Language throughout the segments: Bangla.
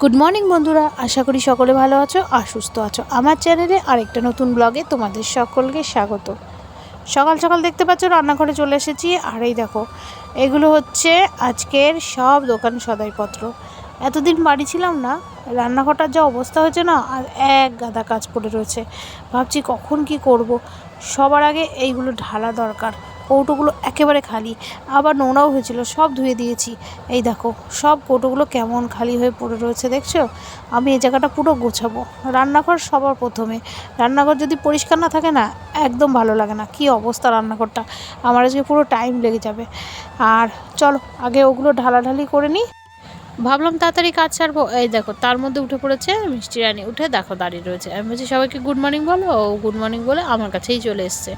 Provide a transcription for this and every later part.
গুড মর্নিং বন্ধুরা। আশা করি সকলে ভালো আছো, আর সুস্থ আছো। আমার চ্যানেলে আরেকটা নতুন ব্লগে তোমাদের সকলকে স্বাগত। সকাল সকাল দেখতে পাচ্ছ, রান্নাঘরে চলে এসেছি। আর এই দেখো, এগুলো হচ্ছে আজকের সব দোকান সদাইপত্র। এতদিন বাড়ি ছিলাম না, রান্নাঘরটার যা অবস্থা হয়েছে না, আর এক গাদা কাজ পড়ে রয়েছে। ভাবছি কখন কি করব? সবার আগে এইগুলো ঢালা দরকার। কৌটোগুলো একেবারে খালি। আবার নোংরাও হয়েছিল, সব ধুয়ে দিয়েছি। এই দেখো, সব কৌটোগুলো কেমন খালি হয়ে পড়ে রয়েছে, দেখছ? আমি এই জায়গাটা পুরো গোছাবো। রান্নাঘর সবার প্রথমে। রান্নাঘর যদি পরিষ্কার না থাকে না, একদম ভালো লাগে না। কি অবস্থা রান্নাঘরটা? আমার আজকে পুরো টাইম লেগে যাবে। আর চলো, আগে ওগুলো ঢালাঢালি করে নিই। ভাবলাম তাড়াতাড়ি কাজ ছাড়বো এই দেখো, তার মধ্যে উঠে পড়েছে মিষ্টি রানি। উঠে দেখো, দাঁড়িয়ে রয়েছে। আমি বলছি, সবাইকে গুড মর্নিং বলো, ও গুড মর্নিং বলে আমার কাছেই চলে এসছে।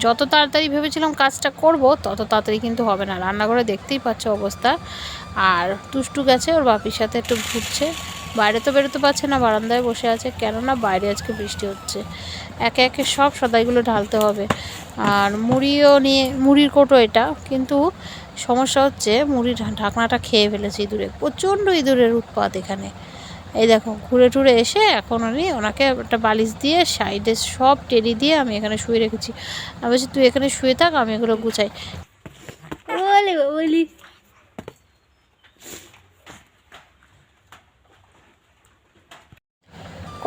যত তাড়াতাড়ি ভেবেছিলাম কাজটা করব, তত তাড়াতাড়ি কিন্তু হবে না। রান্নাঘরে দেখতেই পাচ্ছ অবস্থা। আর টুসটু গেছে, ওর বাপির সাথে একটু ঘুরছে। বাইরে তো বেরোতে পারছে না, বারান্দায় বসে আছে। কেননা বাইরে আজকে বৃষ্টি হচ্ছে। একে একে সব সদাইগুলো ঢালতে হবে। আর মুড়িও নিয়ে, মুড়ির কোটো এটা। কিন্তু সমস্যা হচ্ছে, মুড়ির ঢাকনাটা খেয়ে ফেলেছে ইঁদুরে। প্রচণ্ড ইঁদুরের উৎপাত এখানে। এই দেখো ঘুরে টুরে এসে এখন উনি ওনাকে একটা বালিশ দিয়ে সাইডে সব টেরি দিয়ে আমি এখানে শুয়ে রেখেছি। আমি বলছি তুই এখানে শুয়ে থাক আমি এগুলো গুছাই। বলি বলি।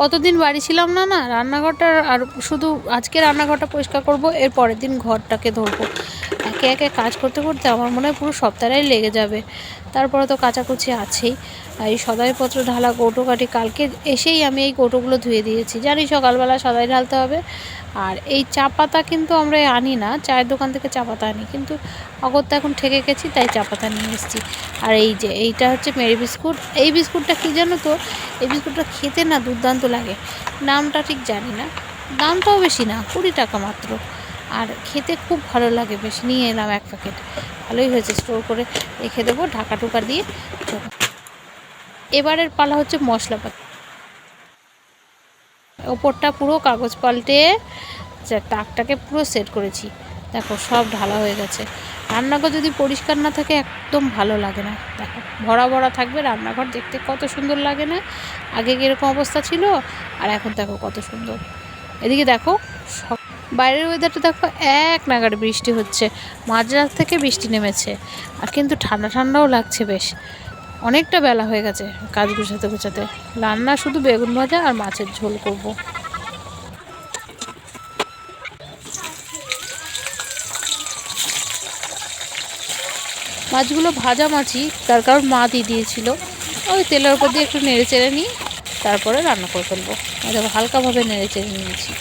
কতদিন বাড়ি ছিলাম না না রান্নাঘরটা আর শুধু আজকে রান্নাঘরটা পরিষ্কার করব এর পরের দিন ঘরটাকে ধরবো। একে একে কাজ করতে করতে আমার মনে হয় পুরো সপ্তাহটাই লেগে যাবে। তারপরে তো কাচাকুচি আছেই। এই সদাইপত্র ঢালা কৌটো কাটি কালকে এসেই আমি এই কৌটোগুলো ধুয়ে দিয়েছি। জানি সকালবেলা সদাই ঢালতে হবে। আর এই চা পাতা কিন্তু আমরা আনি না, চায়ের দোকান থেকে চা পাতা আনি। কিন্তু অগত্যা এখন ঠেকে গেছি, তাই চা পাতা নিয়ে এসেছি। আর এই যে, এইটা হচ্ছে মেরি বিস্কুট। এই বিস্কুটটা কী জানো তো? এই বিস্কুটটা খেতে না দুর্দান্ত লাগে। নামটা ঠিক জানি না। দামটাও বেশি না, কুড়ি টাকা মাত্র। আর খেতে খুব ভালো লাগে। বেশ নিয়ে এলাম এক প্যাকেট। ভালোই হয়েছে। স্টোর করে রেখে দেবো ঢাকা টুকা দিয়ে। এবারের পালা হচ্ছে মশলাপাতি ওপরটা পুরো কাগজ পাল্টে যা টাকটাকে পুরো সেট করেছি। দেখো, সব ঢালা হয়ে গেছে। রান্নাঘর যদি পরিষ্কার না থাকে, একদম ভালো লাগে না। দেখো, ভরা ভরা থাকবে। রান্নাঘর দেখতে কত সুন্দর লাগে না? আগে কীরকম অবস্থা ছিল, আর এখন দেখো কত সুন্দর। এদিকে দেখো, সব বাইরের ওয়েদারটা দেখো, এক নাগাড় বৃষ্টি হচ্ছে। মাঝরাত থেকে বৃষ্টি নেমেছে। আর কিন্তু ঠান্ডা ঠান্ডাও লাগছে বেশ। অনেকটা বেলা হয়ে গেছে কাজ গুছাতে গুছাতে। রান্না শুধু বেগুন ভাজা আর মাছের ঝোল করব। মাছগুলো ভাজা মাছই, তার কারণ মা দিয়ে দিয়েছিল। ওই তেলের উপর দিয়ে একটু নেড়ে চেড়ে নিই তারপরে রান্না করে ফেলব। হালকাভাবে নেড়ে চেড়ে নিয়েছি।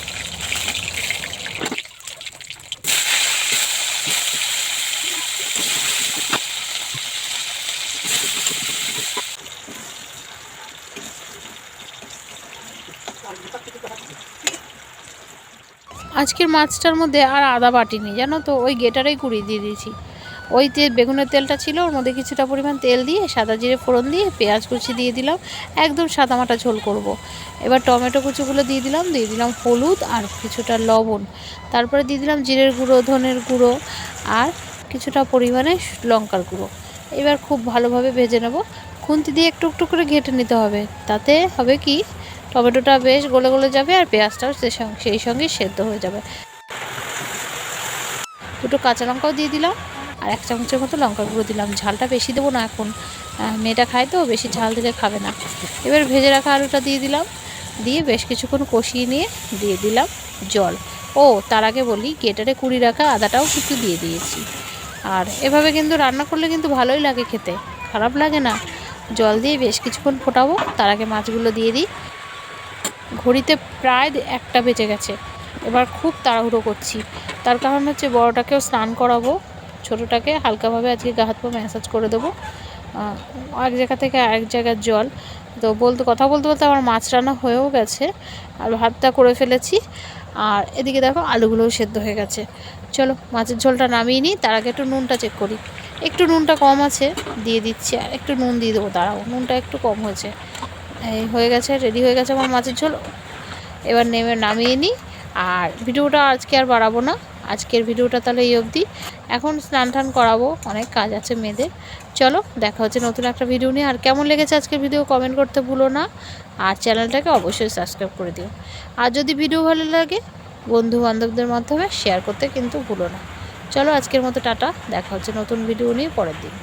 আজকের মাছটার মধ্যে আর আদা বাটিনি জানো তো? ওই গেটারেই কুড়িয়ে দিয়ে দিয়েছি। ওই তেল বেগুনের তেলটা ছিল, ওর মধ্যে কিছুটা পরিমাণ তেল দিয়ে, সাদা জিরে ফোড়ন দিয়ে, পেঁয়াজ কুচি দিয়ে দিলাম, একদম সাদামাটা ঝোল করব। এবার টমেটো কুচিগুলো দিয়ে দিলাম দিয়ে দিলাম হলুদ আর কিছুটা লবণ। তারপরে দিয়ে দিলাম জিরের গুঁড়ো, ধনের গুঁড়ো আর কিছুটা পরিমাণে লঙ্কার গুঁড়ো। এবার খুব ভালোভাবে ভেজে নেব। খুন্তি দিয়ে একটু একটু করে ঘেটে নিতে হবে। তাতে হবে কি? টমেটোটা বেশ গলে গলে যাবে আর পেঁয়াজটাও সেই সঙ্গে সেদ্ধ হয়ে যাবে। দুটো কাঁচা লঙ্কাও দিয়ে দিলাম আর এক চামচের মতো লঙ্কা গুঁড়ো দিলাম। ঝালটা বেশি দেবো না এখন। মেয়েটা খায় তো, বেশি ঝাল দিলে খাবে না। এবার ভেজে রাখা আলুটা দিয়ে দিলাম। দিয়ে বেশ কিছুক্ষণ কষিয়ে নিয়ে দিয়ে দিলাম জল। ও, তার আগে বলি, গেটারে কুড়ি রাখা আদাটাও কিন্তু দিয়ে দিয়েছি। আর এভাবে কিন্তু রান্না করলে কিন্তু ভালোই লাগে খেতে। খারাপ লাগে না। জল দিয়ে বেশ কিছুক্ষণ ফোটাবো। তার আগে মাছগুলো দিয়ে দিই। ঘড়িতে প্রায় একটা বেজে গেছে। এবার খুব তাড়াহুড়ো করছি। তার কারণ হচ্ছে বড়টাকেও স্নান করাবো, ছোটোটাকে হালকাভাবে আজকে গা হাত পা ম্যাসাজ করে দেবো। এক জায়গা থেকে আরেক জায়গার জল। তো বলতে, কথা বলতে বলতে আমার মাছ রান্না হয়েও গেছে, আর ভাতটা করে ফেলেছি। আর এদিকে দেখো আলুগুলোও সেদ্ধ হয়ে গেছে। চলো, মাছের ঝোলটা নামিয়ে নিই, তার আগে একটু নুনটা চেক করি। একটু নুনটা কম আছে, দিয়ে দিচ্ছি, আর একটু নুন দিয়ে দেবো, দাঁড়াও, নুনটা একটু কম হয়েছে। এই হয়ে গেছে রেডি হয়ে গেছে আমার মাছের ঝোল। এবার নেমে নামিয়ে নিই। আর ভিডিওটা আজকে আর বাড়াবো না। আজকের ভিডিওটা তাহলে এই অবধি। এখন স্নান টান করাবো, অনেক কাজ আছে মেয়েদের। চলো, দেখা হচ্ছে নতুন একটা ভিডিও নিয়ে। আর কেমন লেগেছে আজকের ভিডিও কমেন্ট করতে ভুলো না। আর চ্যানেলটাকে অবশ্যই সাবস্ক্রাইব করে দিও। আর যদি ভিডিও ভালো লাগে বন্ধু বান্ধবদের মাধ্যমে শেয়ার করতে কিন্তু ভুলো না। চলো, আজকের মতো টাটা। দেখা হচ্ছে নতুন ভিডিও নিয়ে পরের দিন।